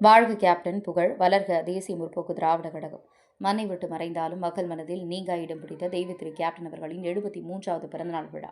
வாழ்க கேப்டன் புகழ் வளர்க தேசிய முற்போக்கு திராவிட கழகம். மண்ணை விட்டு மறைந்தாலும் மக்கள் மனதில் நீங்கா இடம் பிடித்த தெய்வத்திரு கேப்டன் அவர்களின் எழுபத்தி மூன்றாவது பிறந்தநாள் விழா.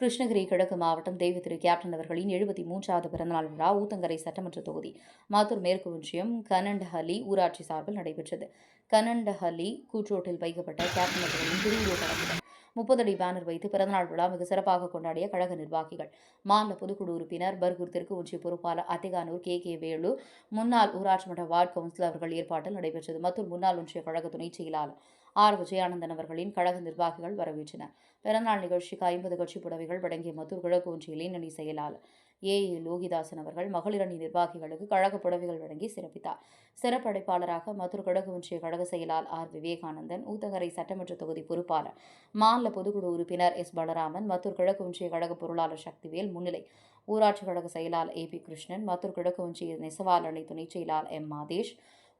கிருஷ்ணகிரி கிழக்கு மாவட்டம் தெய்வத்திரு கேப்டன் அவர்களின் எழுபத்தி மூன்றாவது பிறந்தநாள் விழா ஊத்தங்கரை சட்டமன்ற தொகுதி மாத்தூர் மேற்கு ஒன்றியம் கனண்டஹலி ஊராட்சி சார்பில் நடைபெற்றது. கனண்டஹலி கூற்றோட்டில் வைக்கப்பட்ட கேப்டன் அவர்களின் திருவுருவ படத்துடன் முப்பது அடி பேனர் வைத்து பிறந்தநாள் விழா மிக சிறப்பாக கொண்டாடிய கழக நிர்வாகிகள். மாநில பொதுக்குழு உறுப்பினர் பர்கூர் தெற்கு ஒன்றிய பொறுப்பாளர் அத்திகானூர் கே. கே. வேலு முன்னாள் ஊராட்சி மன்ற வார்டு கவுன்சிலர் அவர்கள் ஏற்பாட்டில் நடைபெற்றது. மற்றும் முன்னாள் ஒன்றிய கழக துணைச் செயலாளர் ஆர். விஜயானந்தன் அவர்களின் கழக நிர்வாகிகள் வரவேற்றனர். பிறந்தநாள் நிகழ்ச்சிக்கு ஐம்பது கட்சி புடவைகள் வழங்கிய மத்தூர் கிழக்கு ஒன்றிய இளைஞணி செயலாளர் ஏ. ஏ. லோகிதாசன் அவர்கள் மகளிரணி நிர்வாகிகளுக்கு கழக புடவைகள் வழங்கி சிறப்பித்தார். சிறப்படைப்பாளராக மதுர் கழக ஒன்றிய கழக செயலாளர் ஆர். விவேகானந்தன் ஊத்தகரை சட்டமன்ற தொகுதி பொறுப்பாளர் மாநில பொதுக்குழு உறுப்பினர் எஸ். பலராமன் மத்தூர் கிழக்கு ஒன்றிய கழக பொருளாளர் சக்திவேல் முன்னிலை ஊராட்சி கழக செயலாளர் ஏ. பி. கிருஷ்ணன் மத்தூர் கிழக்கு ஒன்றிய நெசவாளர் துணைச் செயலாளர் எம். மாதேஷ்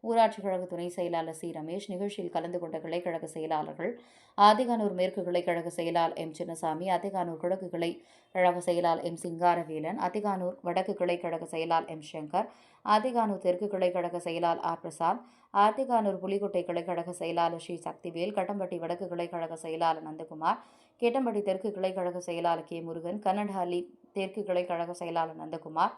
ஊராட்சி கழக துணை செயலாளர் சி. ரமேஷ் நிகழ்ச்சியில் கலந்து கொண்ட கிளைக்கழக செயலாளர்கள் ஆதிகானூர் மேற்கு கிளைக்கழக செயலாளர் எம். சின்னசாமி அதிகானூர் கிழக்கு கிளை கழக செயலாளர் எம். சிங்காரவேலன் அதிகானூர் வடக்கு கிளைக்கழக செயலாளர் எம். சங்கர் ஆதிகானூர் தெற்கு கிளைக்கழக செயலாளர் ஆர். பிரசாத் ஆத்திகானூர் புலிக்கோட்டை கிளைக்கழக செயலாளர் ஸ்ரீ. சக்திவேல் கட்டம்பட்டி வடக்கு கிளைக்கழக செயலாளர் நந்தகுமார் கேட்டம்பட்டி தெற்கு கிளைக்கழக செயலாளர் கே. முருகன் கன்னடஹள்ளி தெற்கு கிளைக்கழக செயலாளர் நந்தகுமார்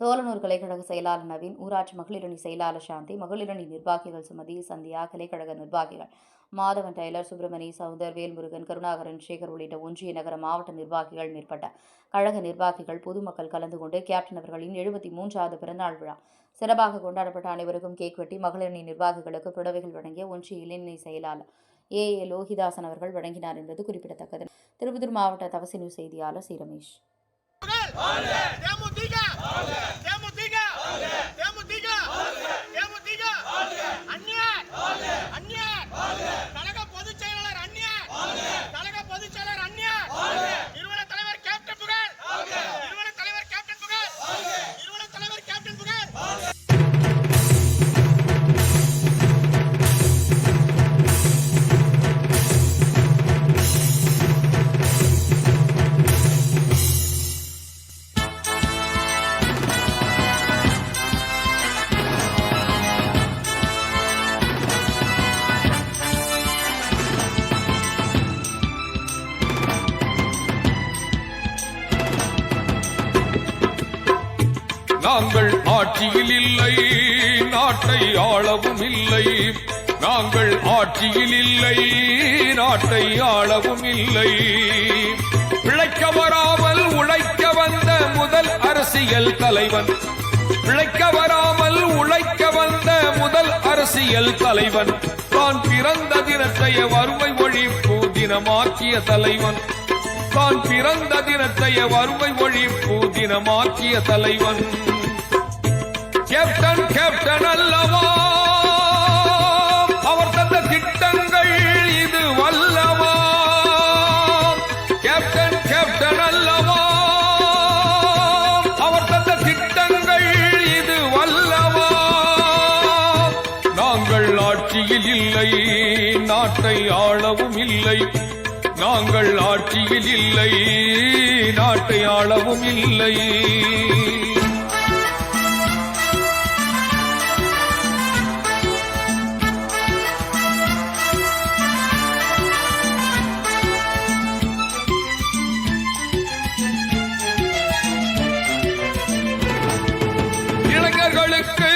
தோலனூர் கலைக்கழக செயலாளர் நவீன் ஊராட்சி மகளிரணி செயலாளர் சாந்தி மகளிரணி நிர்வாகிகள் சுமதி சந்தியா கலைக்கழக நிர்வாகிகள் மாதவன் டெய்லர் சுப்பிரமணி சவுந்தர் வேல்முருகன் கருணாகரன் சேகர் உள்ளிட்ட ஒன்றிய நகர மாவட்ட நிர்வாகிகள் மேற்பட்ட கழக நிர்வாகிகள் பொதுமக்கள் கலந்து கொண்டு கேப்டன் அவர்களின் எழுபத்தி மூன்றாவது பிறந்தநாள் விழா சிறப்பாக கொண்டாடப்பட்ட அனைவருக்கும் கேக் வெட்டி மகளிரணி நிர்வாகிகளுக்கு புடவைகள் வழங்கிய ஒன்றிய இளைஞர் செயலாளர் ஏ. ஏ. லோகிதாசன் அவர்கள் வழங்கினார் என்பது குறிப்பிடத்தக்கது. திருப்பத்தூர் மாவட்ட தவசி நியூஸ் செய்தியாளர் சி. ரமேஷ். જય મોદીકા જય நாங்கள் ஆட்சியில் இல்லை நாட்டை ஆளவும் இல்லை. நாங்கள் ஆட்சியில் இல்லை நாட்டை ஆளவும் இல்லை. பிழைக்க வராமல் உழைக்க வந்த முதல் அரசியல் தலைவன். பிழைக்க வராமல் உழைக்க வந்த முதல் அரசியல் தலைவன். தான் பிறந்த தினத்தைய வறுமை ஒழிப்பு தினமாக்கிய தலைவன். தான் பிறந்த தினத்தைய வறுமை ஒழிப்பு தினமாக்கிய தலைவன். கேப்டன் கேப்டன் அல்லவா? அவர் தந்த திட்டங்கள் இது வல்லவா? கேப்டன் கேப்டன் அல்லவா? அவர் தந்த திட்டங்கள் இது வல்லவா? நாங்கள் ஆட்சியில் இல்லை நாட்டை ஆளவும் இல்லை. நாங்கள் ஆட்சியில் இல்லை நாட்டை ஆளவும் இல்லை. இளைஞர்களுக்கு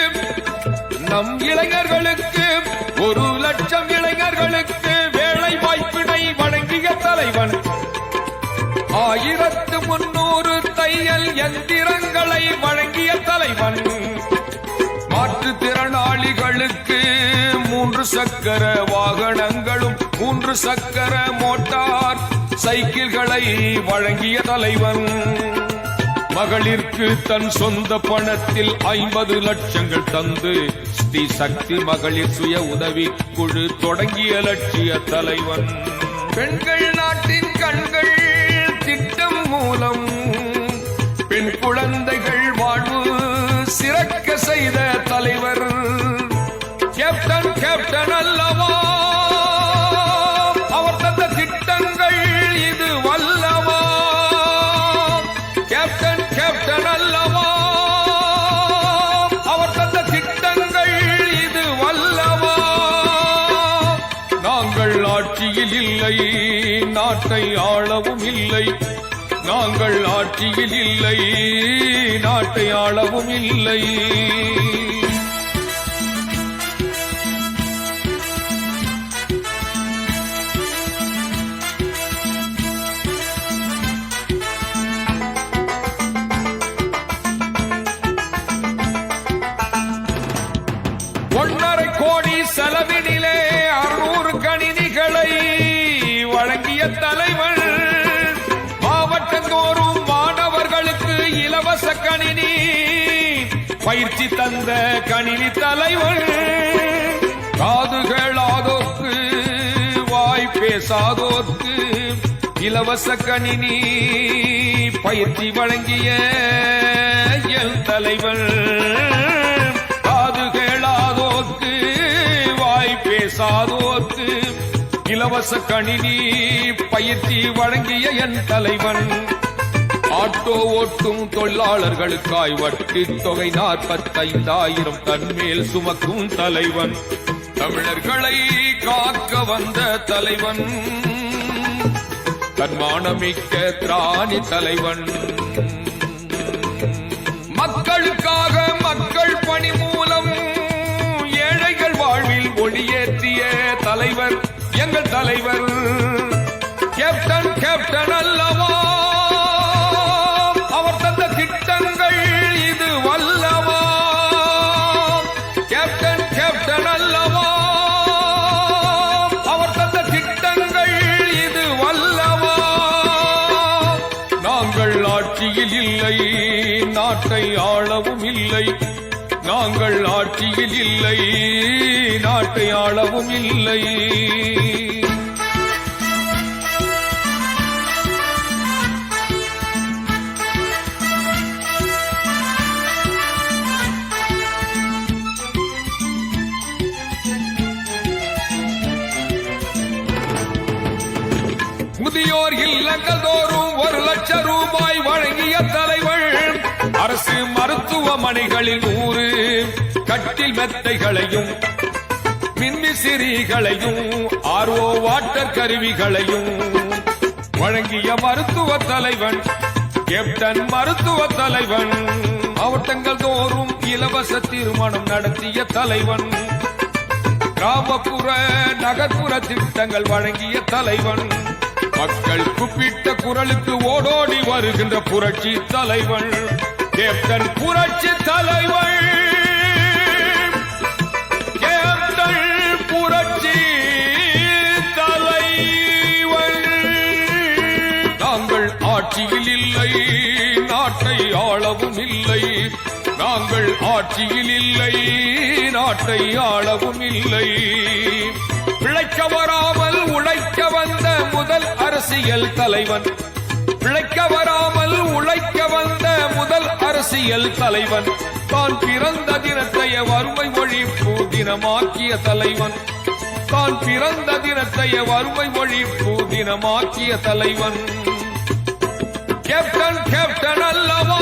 நம் இளைஞர்களுக்கு ஒரு லட்சம் இளைஞர்களுக்கு வேலை வாய்ப்பினை வழங்கிய தலைவன். ஆயிரத்து முன்னூறு தையல் எந்திரங்களை வழங்கிய தலைவன். மாற்றுத்திறனாளிகளுக்கு மூன்று சக்கர வாகனங்களும் மூன்று சக்கர மோட்டார் சைக்கிள்களை வழங்கிய தலைவன். மகளிர்க்கு தன் சொந்த பணத்தில் ஐம்பது லட்சங்கள் தந்து ஸ்ரீ சக்தி மகளிர் சுய உதவி குழு தொடங்கிய லட்சிய தலைவன். பெண்கள் நாட்டின் கண்கள் திட்டம் மூலம் பெண் குழந்தைகள் வாழ்வு சிறக்க செய்த தலைவர். கேப்டன் கேப்டன் அல்லவா? ஆட்சியில் இல்லை நாட்டை ஆளவும் இல்லை. நாங்கள் ஆட்சியில் இல்லை நாட்டை ஆளவும் இல்லை. பேசி தந்த கணினி தலைவன் காதுகளாதோர்க்கு வாய் பேசாதோர்க்கு இலவச கணினி பயிற்சி வழங்கிய எல் தலைவன். காதுகளாதோர்க்கு வாய் பேசாதோர்க்கு இலவச கணினி பயிற்சி வழங்கிய என் தலைவன். ஆட்டோ ஓட்டும் தொழிலாளர்களுக்காய் வட்டி தொகை நாற்பத்தைந்தாயிரம் தன்மேல் சுமக்கும் தலைவன். தமிழர்களை காக்க வந்த தலைவன். தன்மானமிக்க திராணி தலைவன். மக்களுக்காக மக்கள் பணி மூலம் ஏழைகள் வாழ்வில் ஒளியேற்றிய தலைவர். எங்கள் தலைவர் ஆட்சியில் இல்லை நாட்டை ஆளவும் இல்லை. நாங்கள் ஆட்சியில் இல்லை நாட்டை ஆளவும் இல்லை. மருத்துவமனைகளில் ஊறு கட்டில் மெத்தைகளையும் மின்விசிறிகளையும் ஆர்வோ வாட்டர் கருவிகளையும் வழங்கிய மருத்துவ தலைவன் கேப்டன் மருத்துவ தலைவன். மாவட்டங்கள் தோறும் இலவச திருமணம் நடத்திய தலைவன். கிராமப்புற நகர்ப்புற திட்டங்கள் வழங்கிய தலைவன். மக்கள் குப்பிட்ட குரலுக்கு ஓடோடி வருகின்ற புரட்சி தலைவன். கேப்டன் புரட்சி தலைவன் கேப்டன் புரட்சி தலைவன் நாங்கள் ஆட்சியில் இல்லை நாட்டை ஆளவும் இல்லை. நாங்கள் ஆட்சியில் இல்லை நாட்டை ஆளவும் இல்லை. பிழைக்க வராமல் உழைக்க வந்த முதல் அரசியல் தலைவன் பிழைக்க வராமல் உழைக்க வந்த முதல் அரசியல் தலைவன். தான் பிறந்த தினத்தைய வறுமை ஒழிப்பு தினமாக்கிய தலைவன். தான் பிறந்த தினத்தைய வறுமை ஒழிப்பு தினமாக்கிய தலைவன். கேப்டன் கேப்டன் அல்லவா?